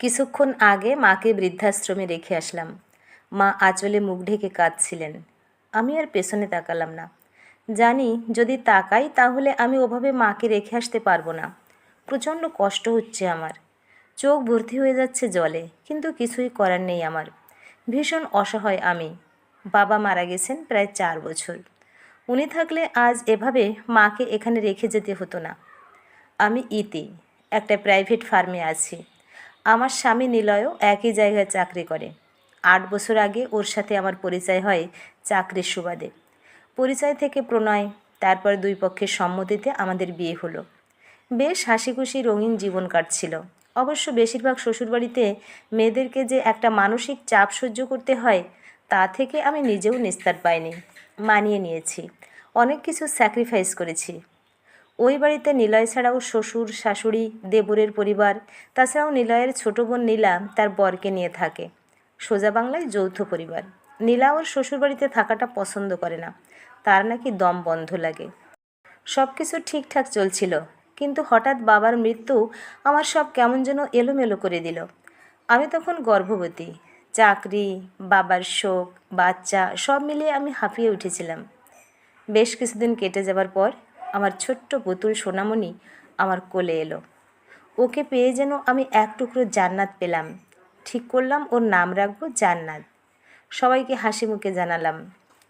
কিছুক্ষণ আগে মাকে বৃদ্ধাশ্রমে রেখে আসলাম। মা আঁচলে মুখ ঢেকে কাঁদছিলেন। আমি আর পেছনে তাকালাম না। জানি যদি তাকাই তাহলে আমি ওভাবে মাকে রেখে আসতে পারব না। প্রচণ্ড কষ্ট হচ্ছে আমার। চোখ ভর্তি হয়ে যাচ্ছে জলে, কিন্তু কিছুই করার নেই আমার। ভীষণ অসহায় আমি। বাবা মারা গেছেন প্রায় চার বছর। উনি থাকলে আজ এভাবে মাকে এখানে রেখে যেতে হতো না। আমি ইতি, একটা প্রাইভেট ফার্মে আছি। আমার স্বামী নিলয়ও একই জায়গায় চাকরি করে। আট বছর আগে ওর সাথে আমার পরিচয় হয় চাকরির সুবাদে। পরিচয় থেকে প্রণয়, তারপর দুই পক্ষের সম্মতিতে আমাদের বিয়ে হলো। বেশ হাসি খুশি রঙিন জীবন কাটছিল। অবশ্য বেশিরভাগ শ্বশুরবাড়িতে মেয়েদেরকে যে একটা মানসিক চাপ সহ্য করতে হয়, তা থেকে আমি নিজেও নিস্তার পাইনি। মানিয়ে নিয়েছি। অনেক কিছু স্যাক্রিফাইস করেছি। ওই বাড়িতে নিলয় ছাড়াও শ্বশুর, শাশুড়ি, দেবরের পরিবার, তাছাড়াও নিলয়ের ছোট বোন নীলা তার বরকে নিয়ে থাকে। সোজা বাংলায় যৌথ পরিবার। নীলা ওর শ্বশুরবাড়িতে থাকাটা পছন্দ করে না। তার নাকি দম বন্ধ লাগে। সব কিছু ঠিকঠাক চলছিল, কিন্তু হঠাৎ বাবার মৃত্যু আমার সব কেমন যেন এলোমেলো করে দিল। আমি তখন গর্ভবতী। চাকরি, বাবার শোক, বাচ্চা সব মিলিয়ে আমি হাঁপিয়ে উঠেছিলাম। বেশ কিছুদিন কেটে যাবার পর আমার ছোট্ট পুতুল সোনামণি আমার কোলে এলো। ওকে পেয়ে যেন আমি এক টুকরো জান্নাত পেলাম। ঠিক করলাম ওর নাম রাখব জান্নাত। সবাইকে হাসি মুখে জানালাম।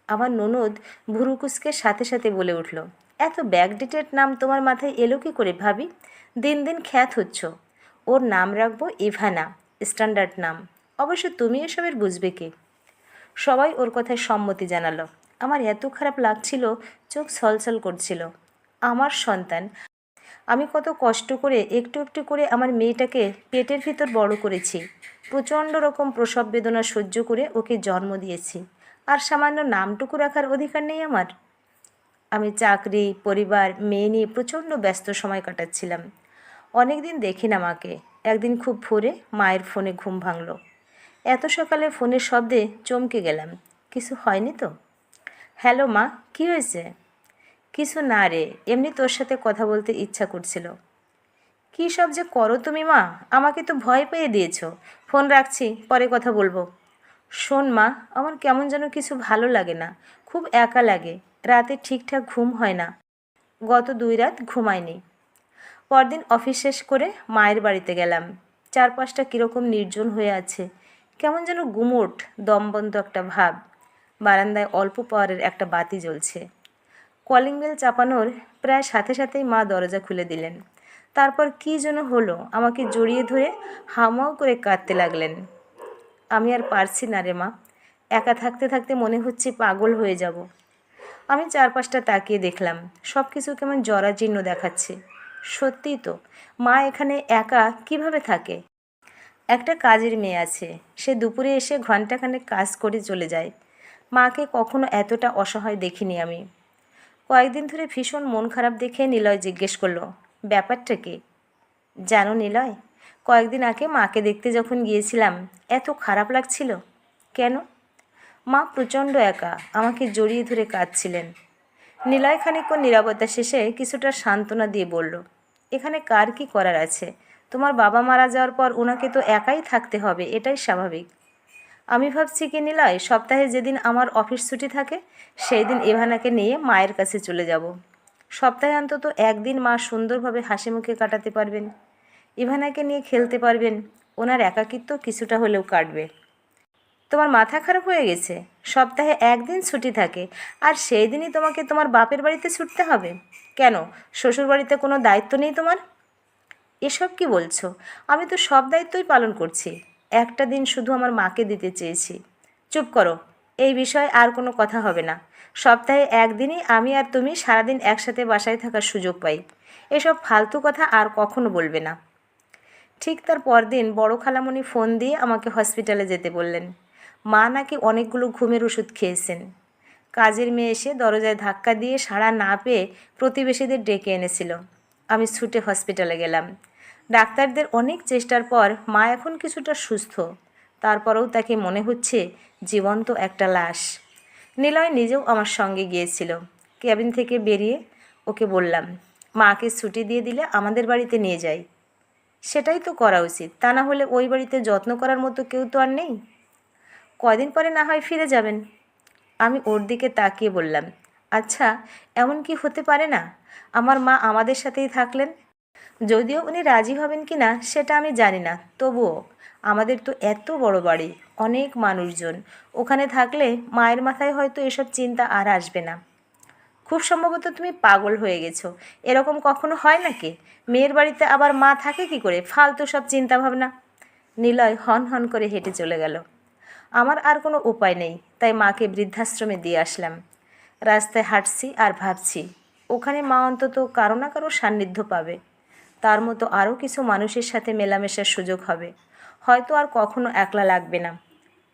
আমার ননদ ভুরুকুসকে সাথে সাথে বলে উঠল, এত ব্যাকডেটেড নাম তোমার মাথায় এলো কি করে ভাবি? দিন দিন খ্যাত হচ্ছ। ওর নাম রাখব ইভানা স্ট্যান্ডার্ড নাম। অবশ্য তুমি এসবের বুঝবে কি? সবাই ওর কথায় সম্মতি জানালো। আমার এত খারাপ লাগছিল, চোখ ছলছল করছিল। আমার সন্তান। আমি কত কষ্ট করে, একটু একটু করে আমার মেয়েটাকে পেটের ভিতর বড় করেছি। প্রচণ্ড রকম প্রসব বেদনা সহ্য করে ওকে জন্ম দিয়েছি। আর সামান্য নামটুকু রাখার অধিকার নেই আমার। আমি চাকরি, পরিবার, মেয়ে নিয়ে প্রচণ্ড ব্যস্ত সময় কাটাচ্ছিলাম। অনেক দিন দেখি না মাকে। একদিন খুব ভোরে মায়ের ফোনে ঘুম ভাঙল। এত সকালে ফোনের শব্দে চমকে গেলাম। কিছু হয়নি তো? হ্যালো মা, কি হয়েছে? কিছু না রে, এমনি তোর সাথে কথা বলতে ইচ্ছা করছিল। কী সব যে করো তুমি মা, আমাকে তো ভয় পেয়ে দিয়েছ। ফোন রাখছি, পরে কথা বলব। শোন মা, আমার কেমন যেন কিছু ভালো লাগে না, খুব একা লাগে, রাতে ঠিকঠাক ঘুম হয় না। গত দুই রাত ঘুমায়নি পরদিন অফিস শেষ করে মায়ের বাড়িতে গেলাম। চারপাশটা কীরকম নির্জন হয়ে আছে, কেমন যেন গুমোট, দমবন্ধ একটা ভাব। বারান্দায় অল্প পাওয়ারের একটা বাতি জ্বলছে। কলিং বেল চাপানোর প্রায় সাথে সাথেই মা দরজা খুলে দিলেন। তারপর কী যেন হলো, আমাকে জড়িয়ে ধরে হামাও করে কাঁদতে লাগলেন। আমি আর পারছি না রে মা, একা থাকতে থাকতে মনে হচ্ছে পাগল হয়ে যাব। আমি চারপাশটা তাকিয়ে দেখলাম সব কিছু কেমন জরাজীর্ণ দেখাচ্ছে। সত্যিই তো, মা এখানে একা কীভাবে থাকে? একটা কাজের মেয়ে আছে, সে দুপুরে এসে ঘন্টাখানেক কাজ করে চলে যায়। মাকে কখনো এতটা অসহায় দেখিনি আমি। কয়েকদিন ধরে ভীষণ মন খারাপ দেখে নিলয় জিজ্ঞেস করল, ব্যাপারটা কি? জানো নিলয়, কয়েকদিন আগে মাকে দেখতে যখন গিয়েছিলাম, এত খারাপ লাগছিল। কেন? মা প্রচণ্ড একা, আমাকে জড়িয়ে ধরে কাঁদছিলেন। নিলয় খানিকক্ষণ নিরাপত্তা শেষে কিছুটা সান্ত্বনা দিয়ে বলল, এখানে কার কি করার আছে? তোমার বাবা মারা যাওয়ার পর ওনাকে তো একাই থাকতে হবে, এটাই স্বাভাবিক। আমি ভাবছি কি নিলয়, সপ্তাহে যেদিন আমার অফিস ছুটি থাকে সেই দিন এভানাকে নিয়ে মায়ের কাছে চলে যাব। সপ্তাহে অন্তত একদিন মা সুন্দরভাবে হাসি মুখে কাটাতে পারবেন। ইভানাকে নিয়ে খেলতে পারবেন, ওনার একাকিত্ব কিছুটা হলেও কাটবে। তোমার মাথা খারাপ হয়ে গেছে, সপ্তাহে একদিন ছুটি থাকে, আর সেই দিনই তোমাকে তোমার বাপের বাড়িতে ছুটতে হবে? কেন শ্বশুর বাড়িতে কোনো দায়িত্ব নেই তোমার? এসব কি বলছো? আমি তো সব দায়িত্বই পালন করছি। একটা দিন শুধু আমার মাকে দিতে চেয়েছি। চুপ করো, এই বিষয়ে আর কোনো কথা হবে না। সপ্তাহে একদিনই আমি আর তুমি সারাদিন একসাথে বাসায় থাকার সুযোগ পাই। এসব ফালতু কথা আর কখনো বলবে না। ঠিক তার পরদিন বড় খালামণি ফোন দিয়ে আমাকে হসপিটালে যেতে বললেন। মা নাকি অনেকগুলো ঘুমের ওষুধ খেয়েছেন। কাজের মেয়ে এসে দরজায় ধাক্কা দিয়ে সাড়া না পেয়ে প্রতিবেশীদের ডেকে এনেছিল। আমি ছুটে হসপিটালে গেলাম। ডাক্তারদের অনেক চেষ্টার পর মা এখন কিছুটা সুস্থ। তারপরেও তাকে মনে হচ্ছে জীবন্ত একটা লাশ। নিলয় নিজেও আমার সঙ্গে গিয়েছিল। ক্যাবিন থেকে বেরিয়ে ওকে বললাম, মাকে ছুটি দিয়ে দিলে আমাদের বাড়িতে নিয়ে যাই। সেটাই তো করা উচিত। তা না হলে ওই বাড়িতে যত্ন করার মতো কেউ তো আর নেই। কদিন পরে না হয় ফিরে যাবেন। আমি ওর দিকে তাকিয়ে বললাম আচ্ছা এমন কি হতে পারে না? আমার মা আমাদের সাথেই থাকলেন যদিও উনি রাজি হবেন কি না, সেটা আমি জানি না। তবুও আমাদের তো এত বড় বাড়ি, অনেক মানুষজন। ওখানে থাকলে মায়ের মাথায় হয়তো এসব চিন্তা আর আসবে না। খুব সম্ভবত তুমি পাগল হয়ে গেছো। এরকম কখনো হয় নাকি? মেয়ের বাড়িতে আবার মা থাকে কি করে? ফালতু সব চিন্তা ভাবনা নিলয় হন হন করে হেঁটে চলে গেল। আমার আর কোনো উপায় নেই, তাই মাকে বৃদ্ধাশ্রমে দিয়ে আসলাম। রাস্তায় হাঁটছি আর ভাবছি, ওখানে মা অন্তত কারও না কারও সান্নিধ্য পাবে। তার মতো আরও কিছু মানুষের সাথে মেলামেশার সুযোগ হবে। হয়তো আর কখনো একলা লাগবে না।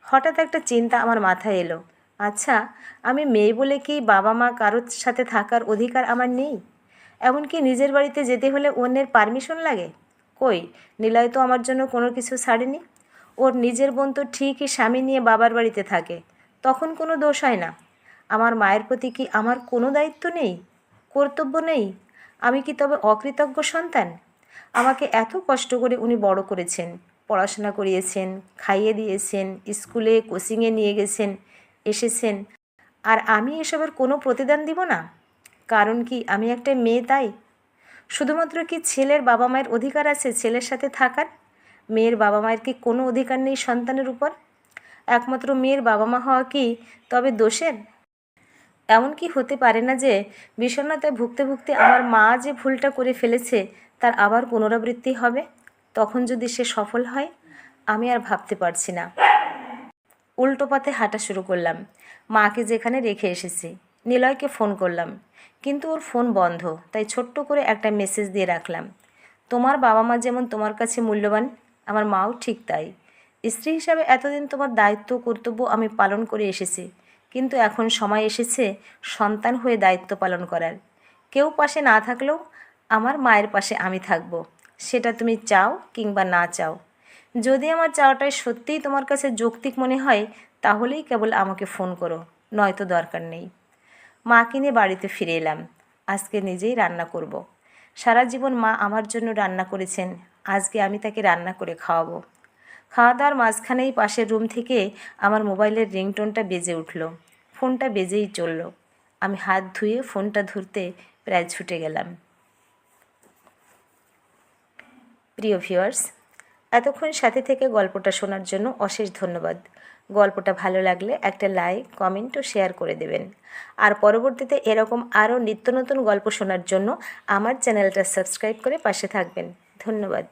হঠাৎ একটা চিন্তা আমার মাথায় এলো। আচ্ছা আমি মেয়ে বলে কি বাবা মা কারোর সাথে থাকার অধিকার আমার নেই? এমনকি নিজের বাড়িতে যেতে হলে অন্যের পারমিশন লাগে? কই, নিলয় তো আমার জন্য কোনো কিছু ছাড়েনি। ওর নিজের বোন তো ঠিকই স্বামী নিয়ে বাবার বাড়িতে থাকে। তখন কোনো দোষ হয় না। আমার মায়ের প্রতি কি আমার কোনো দায়িত্ব নেই? কর্তব্য নেই? আমি কি তবে অকৃতজ্ঞ সন্তান? আমাকে এত কষ্ট করে উনি বড় করেছেন। পড়াশোনা করিয়েছেন, খাইয়ে দিয়েছেন, স্কুলে কোচিংয়ে নিয়ে গেছেন, এসেছেন। আর আমি এসবের কোনো প্রতিদান দিব না? কারণ কি আমি একটা মেয়ে তাই? শুধুমাত্র কি ছেলের বাবা মায়ের অধিকার আছে ছেলের সাথে থাকার? মেয়ের বাবা মায়ের কি কোনো অধিকার নেই সন্তানের উপর? একমাত্র মেয়ের বাবা মা হওয়া কি তবে দোষের? এমন কি হতে পারে না যে বিষণ্ণতায় ভুগতে ভুগতে আমার মা যে ভুলটা করে ফেলেছে, তার আবার পুনরাবৃত্তি হবে? তখন যদি সে সফল হয়, আমি আর ভাবতে পারছি না। উল্টো পথে হাঁটা শুরু করলাম। মাকে যেখানে রেখে এসেছি, নিলয়কে ফোন করলাম। কিন্তু ওর ফোন বন্ধ, তাই ছোট্ট করে একটা মেসেজ দিয়ে রাখলাম। তোমার বাবা মা যেমন তোমার কাছে মূল্যবান, আমার মাও ঠিক তাই। স্ত্রী হিসাবে এতদিন তোমার দায়িত্ব কর্তব্য আমি পালন করে এসেছি। কিন্তু এখন সময় এসেছে সন্তান হয়ে দায়িত্ব পালন করার। কেউ পাশে না থাকলেও আমার মায়ের পাশে আমি থাকব। সেটা তুমি চাও কিংবা না চাও। যদি আমার চাওয়াটাই সত্যিই তোমার কাছে যৌক্তিক মনে হয়, তাহলেই কেবল আমাকে ফোন করো, নয়তো দরকার নেই। মা কিনে বাড়িতে ফিরে এলাম। আজকে নিজেই রান্না করব। সারা জীবন মা আমার জন্য রান্না করেছেন। আজকে আমি তাকে রান্না করে খাওয়াবো। খাওয়া দাওয়ার মাঝখানেই পাশের রুম থেকে আমার মোবাইলের রিংটোনটা বেজে উঠল। ফোনটা বেজেই চলল। আমি হাত ধুয়ে ফোনটা ধরতে প্রায় ছুটে গেলাম। প্রিয় ভিউয়ার্স, এতক্ষণ সাথে থেকে গল্পটা শোনার জন্য অশেষ ধন্যবাদ। গল্পটা ভালো লাগলে একটা লাইক, কমেন্ট ও শেয়ার করে দেবেন। আর পরবর্তীতে এরকম আরও নিত্য নতুন গল্প শোনার জন্য আমার চ্যানেলটা সাবস্ক্রাইব করে পাশে থাকবেন। ধন্যবাদ।